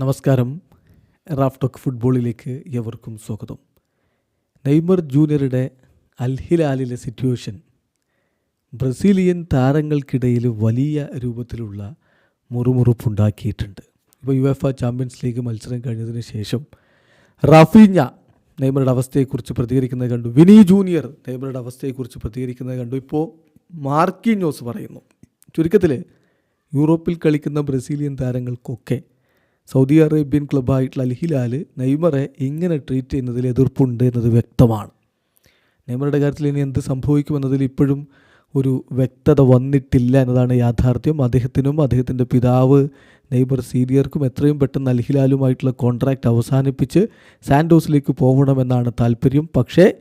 നമസ്കാരം. റാഫ്ടോക്ക് ഫുട്ബോളിലേക്ക് എവർക്കും സ്വാഗതം. നെയ്മർ ജൂനിയറുടെ അൽഹിലാലിലെ സിറ്റുവേഷൻ. ബ്രസീലിയൻ താരങ്ങൾക്കിടയിൽ വലിയ രൂപത്തിലുള്ള മുറുമുറുപ്പുണ്ടാക്കിയിട്ടുണ്ട്. ഇപ്പോൾ യു എഫ് ചാമ്പ്യൻസ് ലീഗ് മത്സരം കഴിഞ്ഞതിന് ശേഷം റാഫീഞ്ഞ നെയ്മറുടെ അവസ്ഥയെക്കുറിച്ച് പ്രതികരിക്കുന്നത് കണ്ടു. വിനി ജൂനിയർ നെയ്മറുടെ അവസ്ഥയെക്കുറിച്ച് പ്രതികരിക്കുന്നത് കണ്ടു. ഇപ്പോൾ മാർക്കിഞ്ഞോസ് പറയുന്നു. ചുരുക്കത്തിൽ യൂറോപ്പിൽ കളിക്കുന്ന ബ്രസീലിയൻ താരങ്ങൾക്കൊക്കെ സൗദി അറേബ്യൻ ക്ലബ്ബായിട്ടുള്ള അൽ ഹിലാൽ നെയ്മറെ ഇങ്ങനെ ട്രീറ്റ് ചെയ്യുന്നതിൽ എതിർപ്പുണ്ട് എന്നത് വ്യക്തമാണ്. നെയ്മറുടെ കാര്യത്തിൽ ഇനി എന്ത് സംഭവിക്കുമെന്നതിൽ ഇപ്പോഴും ഒരു വ്യക്തത വന്നിട്ടില്ല എന്നതാണ് യാഥാർത്ഥ്യം. അദ്ദേഹത്തിനും അദ്ദേഹത്തിന്റെ പിതാവ് നെയ്മർ സീനിയർക്കും എത്രയും പെട്ടെന്ന് അൽ ഹിലാലുമായിട്ടുള്ള കോൺട്രാക്റ്റ് അവസാനിപ്പിച്ച് സാൻഡോസിലേക്ക് പോകണമെന്നാണ് താല്പര്യം. പക്ഷേ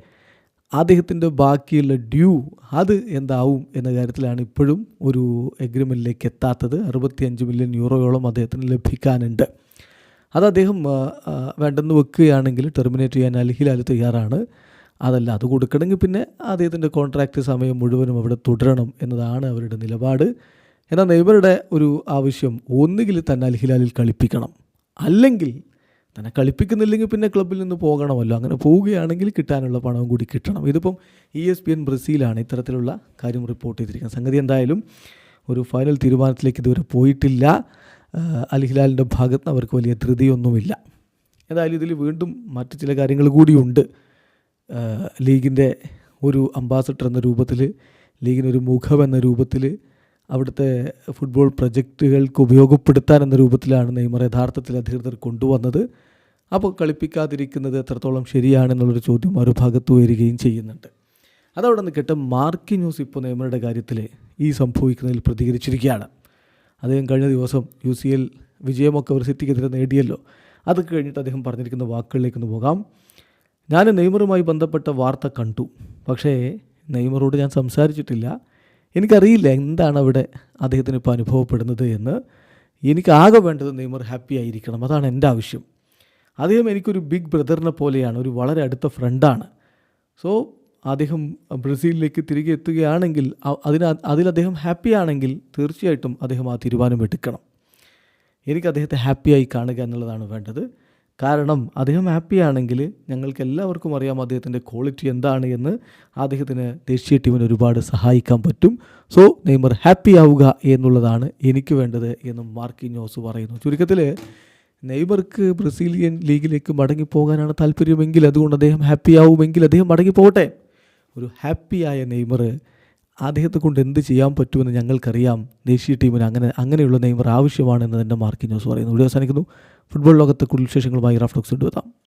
അദ്ദേഹത്തിന്റെ ബാക്കിയുള്ള ഡ്യൂ അത് എന്താവും എന്ന കാര്യത്തിലാണ് ഇപ്പോഴും ഒരു എഗ്രിമെന്റിലേക്ക് എത്താത്തത്. അറുപത്തിയഞ്ച് മില്യൺ യൂറോയോളം അദ്ദേഹത്തിന് ലഭിക്കാനുണ്ട്. അത് അദ്ദേഹം വേണ്ടെന്ന് വെക്കുകയാണെങ്കിൽ ടെർമിനേറ്റ് ചെയ്യാൻ അൽഹിലാൽ തയ്യാറാണ്. അതല്ല അത് കൊടുക്കണമെങ്കിൽ പിന്നെ അദ്ദേഹത്തിന്റെ കോൺട്രാക്റ്റ് സമയം മുഴുവനും അവിടെ തുടരണം എന്നതാണ് അവരുടെ നിലപാട്. എന്നാൽ നെയ്മറുടെ ഒരു ആവശ്യം ഒന്നുകിൽ തന്നെ അൽഹിലാലിൽ കളിപ്പിക്കണം. അല്ലെങ്കിൽ തന്നെ കളിപ്പിക്കുന്നില്ലെങ്കിൽ പിന്നെ ക്ലബ്ബിൽ നിന്ന് പോകണമല്ലോ. അങ്ങനെ പോവുകയാണെങ്കിൽ കിട്ടാനുള്ള പണവും കൂടി കിട്ടണം. ഇതിപ്പം ഇ എസ് പി എൻ ബ്രസീലാണ് ഇത്തരത്തിലുള്ള കാര്യം റിപ്പോർട്ട് ചെയ്തിരിക്കുന്നത്. സംഗതി എന്തായാലും ഒരു ഫൈനൽ തീരുമാനത്തിലേക്ക് ഇതുവരെ പോയിട്ടില്ല. അൽഹിലാലിന്റെ ഭാഗത്ത് നിന്ന് അവർക്ക് വലിയ ധൃതിയൊന്നുമില്ല. എന്തായാലും ഇതിൽ വീണ്ടും മറ്റ് ചില കാര്യങ്ങൾ കൂടിയുണ്ട് ലീഗിന്റെ ഒരു അംബാസഡർ എന്ന രൂപത്തിൽ ലീഗിനൊരു മുഖം എന്ന രൂപത്തിൽ അവിടുത്തെ ഫുട്ബോൾ പ്രൊജക്റ്റുകൾക്ക് ഉപയോഗപ്പെടുത്താൻ എന്ന രൂപത്തിലാണ് നെയ്മർ യഥാർത്ഥത്തിൽ അധികൃതർ കൊണ്ടുവന്നത്. അപ്പോൾ കളിപ്പിക്കാതിരിക്കുന്നത് എത്രത്തോളം ശരിയാണെന്നുള്ളൊരു ചോദ്യം മറുഭാഗത്ത് വരികയും ചെയ്യുന്നുണ്ട്. അതവിടെ നിൽക്കട്ടെ മാർക്കി ന്യൂസ് ഇപ്പോൾ നെയ്മറുടെ കാര്യത്തിൽ ഈ സംഭവിക്കുന്നതിൽ പ്രതികരിച്ചിരിക്കുകയാണ്. അദ്ദേഹം കഴിഞ്ഞ ദിവസം യു സി എൽ വിജയമൊക്കെ ഒരു സിറ്റിക്കെതിരെ നേടിയല്ലോ. അത് കഴിഞ്ഞിട്ട് അദ്ദേഹം പറഞ്ഞിരിക്കുന്ന വാക്കുകളിലേക്ക് ഒന്ന് പോകാം. ഞാൻ നെയ്മറുമായി ബന്ധപ്പെട്ട വാർത്ത കണ്ടു. പക്ഷേ നെയ്മറോട് ഞാൻ സംസാരിച്ചിട്ടില്ല. എനിക്കറിയില്ല എന്താണ് അവിടെ അദ്ദേഹത്തിന് ഇപ്പോൾ അനുഭവപ്പെടുന്നത് എന്ന്. എനിക്കാകെ വേണ്ടത് നെയ്മർ ഹാപ്പി ആയിരിക്കണം. അതാണ് എന്റെ ആവശ്യം. അദ്ദേഹം എനിക്കൊരു ബിഗ് ബ്രദറിനെ പോലെയാണ് ഒരു വളരെ അടുത്ത ഫ്രണ്ടാണ് സോ അദ്ദേഹം ബ്രസീലിലേക്ക് തിരികെ എത്തുകയാണെങ്കിൽ അതിന് അതിൽ അദ്ദേഹം ഹാപ്പി ആണെങ്കിൽ തീർച്ചയായിട്ടും അദ്ദേഹം ആ തീരുമാനം എടുക്കണം. എനിക്ക് അദ്ദേഹത്തെ ഹാപ്പിയായി കാണുക എന്നുള്ളതാണ് വേണ്ടത്. കാരണം അദ്ദേഹം ഹാപ്പി ആണെങ്കിൽ ഞങ്ങൾക്ക് എല്ലാവർക്കും അറിയാം അദ്ദേഹത്തിന്റെ ക്വാളിറ്റി എന്താണ് എന്ന് അദ്ദേഹത്തിന് ദേശീയ ടീമിന് ഒരുപാട് സഹായിക്കാൻ പറ്റും. സോ നെയ്മർ ഹാപ്പി ആവുക എന്നുള്ളതാണ് എനിക്ക് വേണ്ടത് എന്നും മാർക്കിഞ്ഞോസ് പറയുന്നു. ചുരുക്കത്തിൽ നെയ്മർക്ക് ബ്രസീലിയൻ ലീഗിലേക്ക് മടങ്ങിപ്പോകാനാണ് താല്പര്യമെങ്കിൽ അതുകൊണ്ട് അദ്ദേഹം ഹാപ്പി ആവുമെങ്കിൽ അദ്ദേഹം മടങ്ങിപ്പോകട്ടെ. ഒരു ഹാപ്പിയായ നെയ്മർ അദ്ദേഹത്തെ കൊണ്ട് എന്ത് ചെയ്യാൻ പറ്റുമെന്ന് ഞങ്ങൾക്കറിയാം. ദേശീയ ടീമിന് അങ്ങനെ അങ്ങനെയുള്ള നെയ്മർ ആവശ്യമാണെന്ന് തന്നെ മാർക്കിനോസ് പറയുന്നു. ഇവിടെ അവസാനിക്കുന്നു. ഫുട്ബോൾ ലോകത്തെ കൂടുതൽ വിശേഷങ്ങളുമായി റഫ്ലോക്സ് കൊണ്ടുവെത്താം